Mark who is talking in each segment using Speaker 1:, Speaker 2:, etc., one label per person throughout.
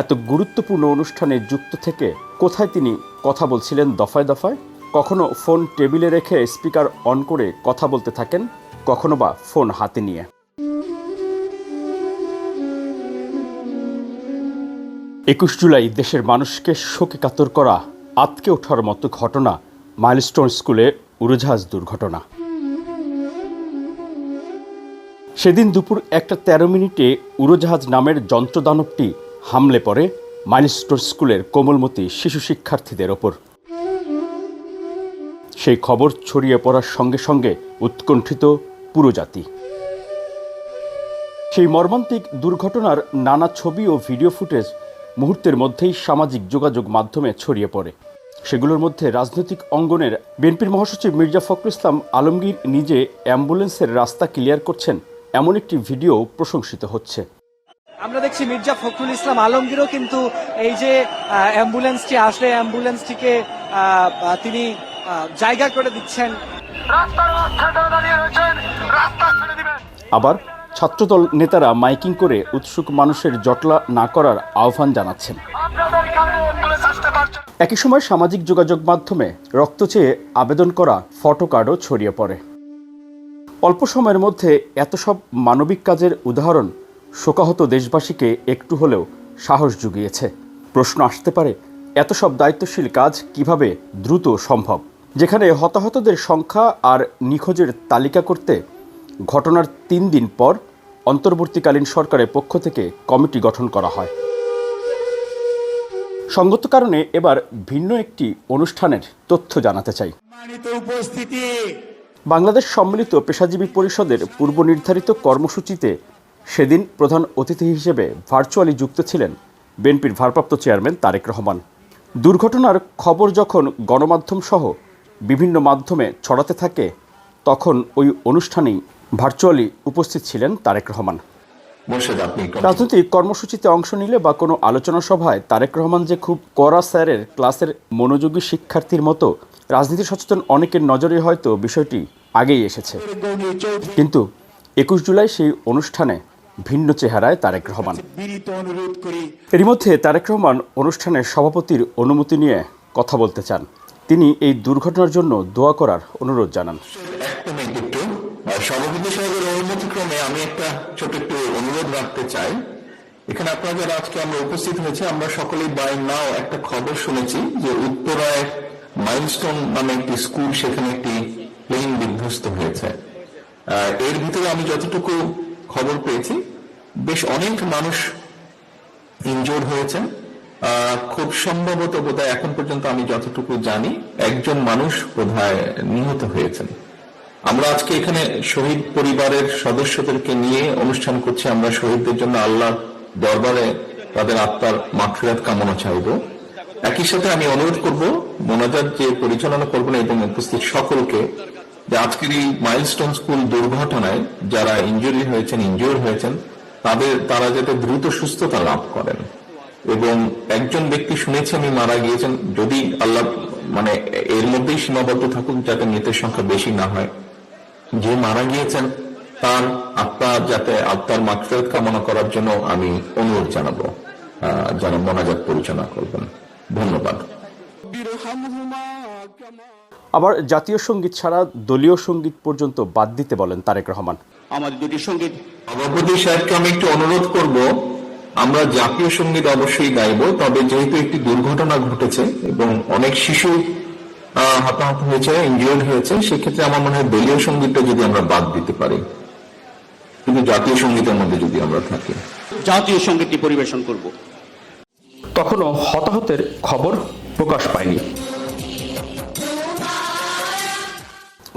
Speaker 1: এত গুরুত্বপূর্ণ অনুষ্ঠানে যুক্ত থেকে কোথায় তিনি কথা বলছিলেন দফায় দফায় কখনো ফোন টেবিলে রেখে স্পিকার অন করে কথা বলতে থাকেন কখনো বা ফোন হাতে নিয়ে একুশ জুলাই দেশের মানুষকে শোকে কাতর করা আতকে ওঠার মতো ঘটনা মাইলস্টোন স্কুলে উড়োজাহাজ দুর্ঘটনা সেদিন দুপুর একটা তেরো মিনিটে উড়োজাহাজ নামের যন্ত্রদানবটি হামলে পড়ে মাইলস্টোর স্কুলের কোমলমতি শিশু শিক্ষার্থীদের ওপর সেই খবর ছড়িয়ে পড়ার সঙ্গে সঙ্গে উৎকণ্ঠিত পুরো জাতি সেই মর্মান্তিক দুর্ঘটনার নানা ছবি ও ভিডিও ফুটেজ মুহূর্তের মধ্যেই সামাজিক যোগাযোগ মাধ্যমে ছড়িয়ে পড়ে সেগুলোর মধ্যে রাজনৈতিক অঙ্গনের বিএনপির মহাসচিব মির্জা ফখরুল ইসলাম আলমগীর নিজে অ্যাম্বুলেন্সের রাস্তা ক্লিয়ার করছেন এমন একটি ভিডিও প্রশংসিত হচ্ছে
Speaker 2: আমরা দেখছি মির্জা ফখরুল ইসলাম আলমগীরও কিন্তু এই যে অ্যাম্বুলেন্সটি আসলে অ্যাম্বুলেন্সটিকে তিনি জায়গা করে দিচ্ছেন
Speaker 1: আবার ছাত্রদল নেতারা মাইকিং করে উৎসুক মানুষের জটলা না করার আহ্বান জানাচ্ছেন একই সময় সামাজিক যোগাযোগ মাধ্যমে রক্ত চেয়ে আবেদন করা ফটো কার্ডও ছড়িয়ে পড়ে অল্প সময়ের মধ্যে এত সব মানবিক কাজের উদাহরণ শোকাহত দেশবাসীকে একটু হলেও সাহস জুগিয়েছে প্রশ্ন আসতে পারে এত সব দায়িত্বশীল কাজ কিভাবে দ্রুত সম্ভব যেখানে হতাহতদের সংখ্যা আর নিখোঁজের তালিকা করতে ঘটনার তিন দিন পর অন্তর্বর্তীকালীন সরকারের পক্ষ থেকে কমিটি গঠন করা হয় সঙ্গত কারণে এবার ভিন্ন একটি অনুষ্ঠানের তথ্য জানাতে চাই বাংলাদেশ সম্মিলিত পেশাজীবী পরিষদের পূর্ব নির্ধারিত কর্মসূচিতে সেদিন প্রধান অতিথি হিসেবে ভার্চুয়ালি যুক্ত ছিলেন বিএনপির ভারপ্রাপ্ত চেয়ারম্যান তারেক রহমান দুর্ঘটনার খবর যখন গণমাধ্যম সহ বিভিন্ন মাধ্যমে ছড়াতে থাকে তখন ওই অনুষ্ঠানেই ভার্চুয়ালি উপস্থিত ছিলেন তারেক রহমান রাজনৈতিক কর্মসূচিতে অংশ নিলে বা কোনো আলোচনা সভায় তারেক রহমান যে খুব কড়া স্যারের ক্লাসের মনোযোগী শিক্ষার্থীর মতো রাজনীতি সচেতন অনেকের নজরে হয়তো বিষয়টি আগেই এসেছে কিন্তু একুশ জুলাই সেই অনুষ্ঠানে ভিন্ন চেহারায় তারেক রহমান আচ্ছা, এরই মধ্যে তারেক রহমান অনুষ্ঠানের সভাপতির অনুমতি নিয়ে কথা বলতে চান তিনি এই দুর্ঘটনার জন্য দোয়া করার অনুরোধ জানান
Speaker 3: সভাপতি সাহেবের আমি একটা ছোট একটু অনুরোধ রাখতে চাই এখানে আপনাদের আজকে আমরা উপস্থিত হয়েছে আমরা সকলেই বাই নাও একটা খবর শুনেছি যে উত্তরায় মাইলস্টোন নামে একটি স্কুল সেখানে একটি প্লেন বিধ্বস্ত হয়েছে এর ভিতরে আমি যতটুকু খবর পেয়েছি বেশ অনেক মানুষ ইনজোর্ড হয়েছেন খুব সম্ভবত বোধহয় এখন পর্যন্ত আমি যতটুকু জানি একজন মানুষ বোধহয় নিহত হয়েছেন আমরা আজকে এখানে শহীদ পরিবারের সদস্যদেরকে নিয়ে অনুষ্ঠান করছি আমরা শহীদদের জন্য আল্লাহ দরবারে তাদের আত্মার মাফিরাত কামনা চাইব একই সাথে আমি অনুরোধ করব মোনাজাত যে পরিচালনা করবেন এবং উপস্থিত সকলকে যে আজকের এই মাইলস্টোন স্কুল দুর্ঘটনায় যারা ইঞ্জুরি হয়েছেন ইঞ্জুর হয়েছেন তাদের তারা যাতে দ্রুত সুস্থতা লাভ করেন এবং একজন ব্যক্তি শুনেছি আমি মারা গিয়েছেন যদি আল্লাহ মানে এর মধ্যেই সীমাবদ্ধ থাকুক যাতে মৃতের সংখ্যা বেশি না হয় যে মারা গিয়েছেন তার আত্মা যাতে আত্মার মাকফেরত কামনা করার জন্য আমি অনুরোধ জানাব যেন মনাজাত পরিচালনা করবেন ধন্যবাদ
Speaker 1: আবার জাতীয় সঙ্গীত ছাড়া দলীয় সঙ্গীত পর্যন্ত বাদ দিতে বলেন তারেক রহমান আমাদের দুটি
Speaker 3: সঙ্গীত সভাপতি সাহেবকে আমি একটু অনুরোধ করব আমরা জাতীয় সঙ্গীত অবশ্যই গাইব তবে যেহেতু একটি দুর্ঘটনা ঘটেছে এবং অনেক শিশু হতাহত হয়েছে ইঞ্জিয়ার্ড হয়েছে সেক্ষেত্রে আমার মনে হয় দলীয় সঙ্গীতটা যদি আমরা বাদ দিতে পারি কিন্তু জাতীয় সঙ্গীতের মধ্যে যদি আমরা থাকি
Speaker 4: জাতীয় সঙ্গীতটি পরিবেশন করব
Speaker 1: তখনও হতাহতের খবর প্রকাশ পায়নি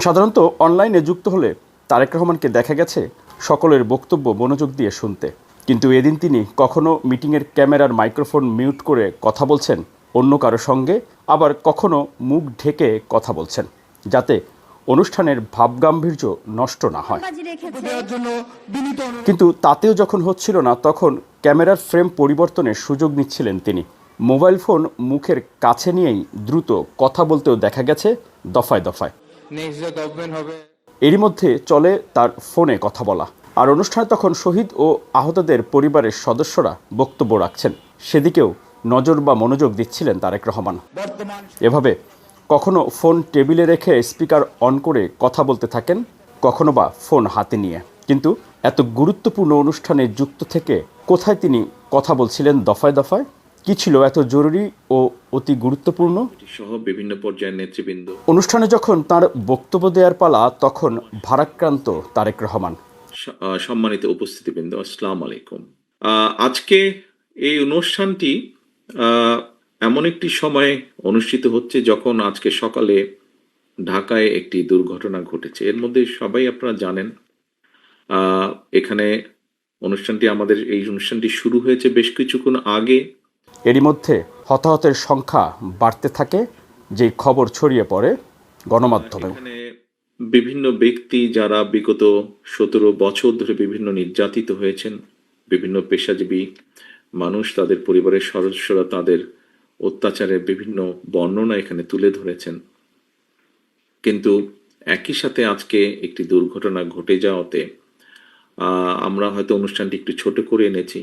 Speaker 1: সাধারণত অনলাইনে যুক্ত হলে তারেক রহমানকে দেখা গেছে সকলের বক্তব্য মনোযোগ দিয়ে শুনতে কিন্তু এদিন তিনি কখনো মিটিংয়ের ক্যামেরার মাইক্রোফোন মিউট করে কথা বলছেন অন্য কারো সঙ্গে আবার কখনো মুখ ঢেকে কথা বলছেন যাতে অনুষ্ঠানের ভাবগাম্ভীর্য নষ্ট না হয় কিন্তু তাতেও যখন হচ্ছিল না তখন ক্যামেরার ফ্রেম পরিবর্তনের সুযোগ নিচ্ছিলেন তিনি মোবাইল ফোন মুখের কাছে নিয়েই দ্রুত কথা বলতেও দেখা গেছে দফায় দফায় এরই মধ্যে চলে তার ফোনে কথা বলা আর অনুষ্ঠানে তখন শহীদ ও আহতদের পরিবারের সদস্যরা বক্তব্য রাখছেন সেদিকেও নজর বা মনোযোগ দিচ্ছিলেন তারেক রহমান এভাবে কখনো ফোন টেবিলে রেখে স্পিকার অন করে কথা বলতে থাকেন কখনো বা ফোন হাতে নিয়ে কিন্তু এত গুরুত্বপূর্ণ অনুষ্ঠানে যুক্ত থেকে কোথায় তিনি কথা বলছিলেন দফায় দফায় কি ছিল এত জরুরি ও অতি গুরুত্বপূর্ণ সহ বিভিন্ন পর্যায়ের নেতৃবৃন্দ অনুষ্ঠানে যখন তার বক্তব্য দেওয়ার পালা তখন ভারাক্রান্ত তারেক রহমান
Speaker 5: সম্মানিত বৃন্দ আসসালাম আলাইকুম আজকে এই অনুষ্ঠানটি এমন একটি সময়ে অনুষ্ঠিত হচ্ছে যখন আজকে সকালে ঢাকায় একটি দুর্ঘটনা ঘটেছে এর মধ্যে সবাই আপনারা জানেন এখানে অনুষ্ঠানটি আমাদের এই অনুষ্ঠানটি শুরু হয়েছে বেশ কিছুক্ষণ আগে
Speaker 1: এরই মধ্যে হতাহতের সংখ্যা বাড়তে থাকে যে খবর ছড়িয়ে পড়ে গণমাধ্যমে
Speaker 5: বিভিন্ন ব্যক্তি যারা বিগত সতেরো বছর ধরে বিভিন্ন নির্যাতিত হয়েছেন বিভিন্ন পেশাজীবী মানুষ তাদের পরিবারের সদস্যরা তাদের অত্যাচারের বিভিন্ন বর্ণনা এখানে তুলে ধরেছেন কিন্তু একই সাথে আজকে একটি দুর্ঘটনা ঘটে যাওয়াতে আমরা হয়তো অনুষ্ঠানটি একটু ছোট করে এনেছি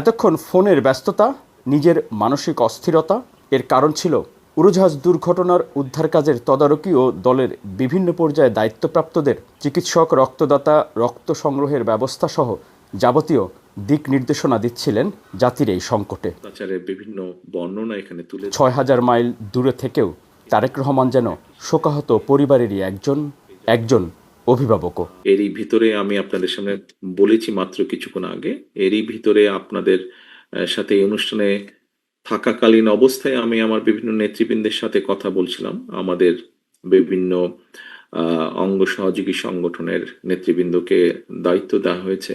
Speaker 1: এতক্ষণ ফোনের ব্যস্ততা নিজের মানসিক অস্থিরতা এর কারণ ছিল উড়োজাহাজ দুর্ঘটনার উদ্ধার কাজের তদারকি ও দলের বিভিন্ন পর্যায়ে দায়িত্বপ্রাপ্তদের চিকিৎসক রক্তদাতা রক্ত সংগ্রহের ব্যবস্থা সহ যাবতীয় দিক নির্দেশনা দিচ্ছিলেন জাতির এই সংকটে বিভিন্ন বর্ণনা এখানে তুলে ছয় হাজার মাইল দূরে থেকেও তারেক রহমান যেন শোকাহত পরিবারেরই একজন একজন অভিভাবকও
Speaker 5: এরই ভিতরে আমি আপনাদের সামনে বলেছি মাত্র কিছুক্ষণ আগে এরই ভিতরে আপনাদের সাথে এই অনুষ্ঠানে থাকাকালীন অবস্থায় আমি আমার বিভিন্ন নেতৃবৃন্দের সাথে কথা বলছিলাম আমাদের বিভিন্ন অঙ্গ সহযোগী সংগঠনের নেতৃবৃন্দকে দায়িত্ব দেওয়া হয়েছে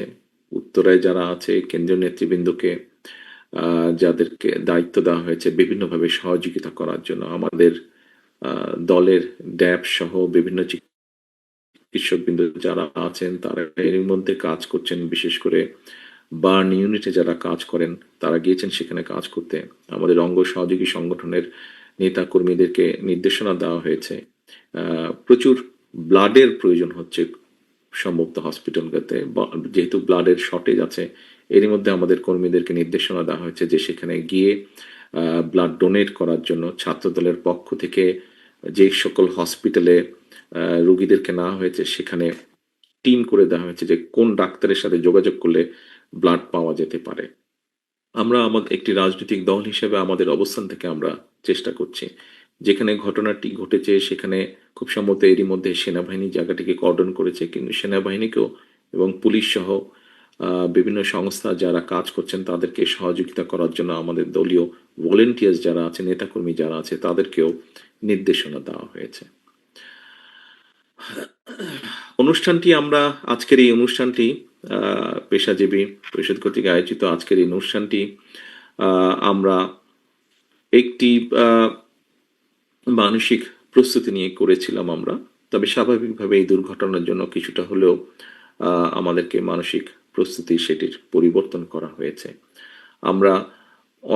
Speaker 5: উত্তরায় যারা আছে কেন্দ্রীয় নেতৃবৃন্দকে যাদেরকে দায়িত্ব দেওয়া হয়েছে বিভিন্নভাবে সহযোগিতা করার জন্য আমাদের দলের ড্যাব সহ বিভিন্ন চিকিৎসকবৃন্দ যারা আছেন তারা এর মধ্যে কাজ করছেন বিশেষ করে বার্ন ইউনিটে যারা কাজ করেন তারা গিয়েছেন সেখানে কাজ করতে আমাদের অঙ্গ সহযোগী সংগঠনের নেতা কর্মীদেরকে নির্দেশনা দেওয়া হয়েছে প্রচুর ব্লাডের প্রয়োজন হচ্ছে সম্ভবত হসপিটালগুলোতে যেহেতু ব্লাডের শর্টেজ আছে এরই মধ্যে আমাদের কর্মীদেরকে নির্দেশনা দেওয়া হয়েছে যে সেখানে গিয়ে ব্লাড ডোনেট করার জন্য ছাত্রদলের পক্ষ থেকে যে সকল হসপিটালে রুগীদেরকে নেওয়া হয়েছে সেখানে টিম করে দেওয়া হয়েছে যে কোন ডাক্তারের সাথে যোগাযোগ করলে ব্লাড পাওয়া যেতে পারে আমরা আমাদের একটি রাজনৈতিক দল হিসেবে আমাদের অবস্থান থেকে আমরা চেষ্টা করছি যেখানে ঘটনাটি ঘটেছে সেখানে খুব সম্ভবত এরই মধ্যে সেনাবাহিনী জায়গাটিকে কর্ডন করেছে কিন্তু সেনাবাহিনীকেও এবং পুলিশ সহ বিভিন্ন সংস্থা যারা কাজ করছেন তাদেরকে সহযোগিতা করার জন্য আমাদের দলীয় ভলেন্টিয়ার্স যারা আছে নেতাকর্মী যারা আছে তাদেরকেও নির্দেশনা দেওয়া হয়েছে অনুষ্ঠানটি আমরা আজকের এই অনুষ্ঠানটি পেশাজীবী পরিষদ কর্তৃক আয়োজিত আজকের এই অনুষ্ঠানটি আমরা একটি মানসিক প্রস্তুতি নিয়ে করেছিলাম আমরা তবে স্বাভাবিকভাবে এই দুর্ঘটনার জন্য কিছুটা হলেও আমাদেরকে মানসিক প্রস্তুতি সেটির পরিবর্তন করা হয়েছে আমরা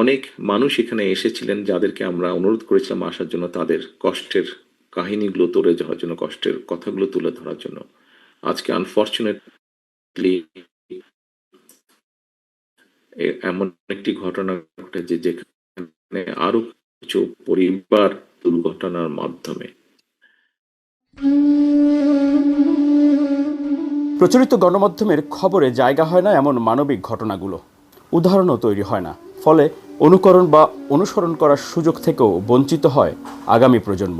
Speaker 5: অনেক মানুষ এখানে এসেছিলেন যাদেরকে আমরা অনুরোধ করেছিলাম আসার জন্য তাদের কষ্টের কাহিনীগুলো তুলে ধরার জন্য কষ্টের কথাগুলো তুলে ধরার জন্য আজকে আনফর্চুনেট রিসেন্টলি এমন একটি ঘটনা ঘটেছে যেখানে আরো কিছু পরিবার দুর্ঘটনার মাধ্যমে
Speaker 1: প্রচলিত গণমাধ্যমের খবরে জায়গা হয় না এমন মানবিক ঘটনাগুলো উদাহরণও তৈরি হয় না ফলে অনুকরণ বা অনুসরণ করার সুযোগ থেকেও বঞ্চিত হয় আগামী প্রজন্ম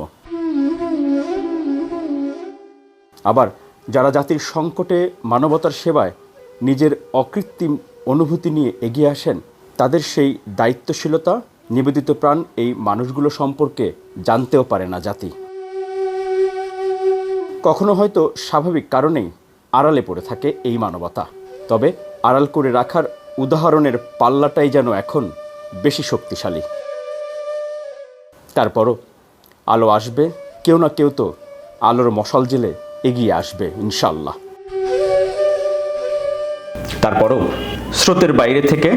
Speaker 1: আবার যারা জাতির সংকটে মানবতার সেবায় নিজের অকৃত্রিম অনুভূতি নিয়ে এগিয়ে আসেন তাদের সেই দায়িত্বশীলতা নিবেদিত প্রাণ এই মানুষগুলো সম্পর্কে জানতেও পারে না জাতি কখনো হয়তো স্বাভাবিক কারণেই আড়ালে পড়ে থাকে এই মানবতা তবে আড়াল করে রাখার উদাহরণের পাল্লাটাই যেন এখন বেশি শক্তিশালী তারপরও আলো আসবে কেউ না কেউ তো আলোর মশাল জেলে এগিয়ে আসবে ইনশাল্লাহ তারপরও স্রোতের বাইরে থেকে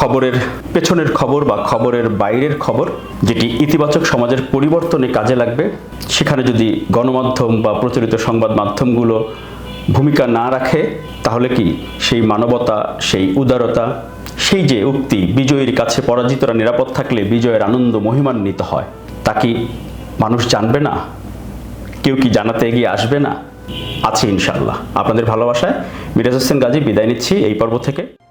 Speaker 1: খবরের পেছনের খবর বা খবরের বাইরের খবর যেটি ইতিবাচক সমাজের পরিবর্তনে কাজে লাগবে সেখানে যদি গণমাধ্যম বা প্রচলিত সংবাদ মাধ্যমগুলো ভূমিকা না রাখে তাহলে কি সেই মানবতা সেই উদারতা সেই যে উক্তি বিজয়ীর কাছে পরাজিতরা নিরাপদ থাকলে বিজয়ের আনন্দ মহিমান্বিত হয় তা কি মানুষ জানবে না কেউ কি জানাতে এগিয়ে আসবে না আছে ইনশাল্লাহ আপনাদের ভালোবাসায় মিরাজ হোসেন গাজী বিদায় নিচ্ছি এই পর্ব থেকে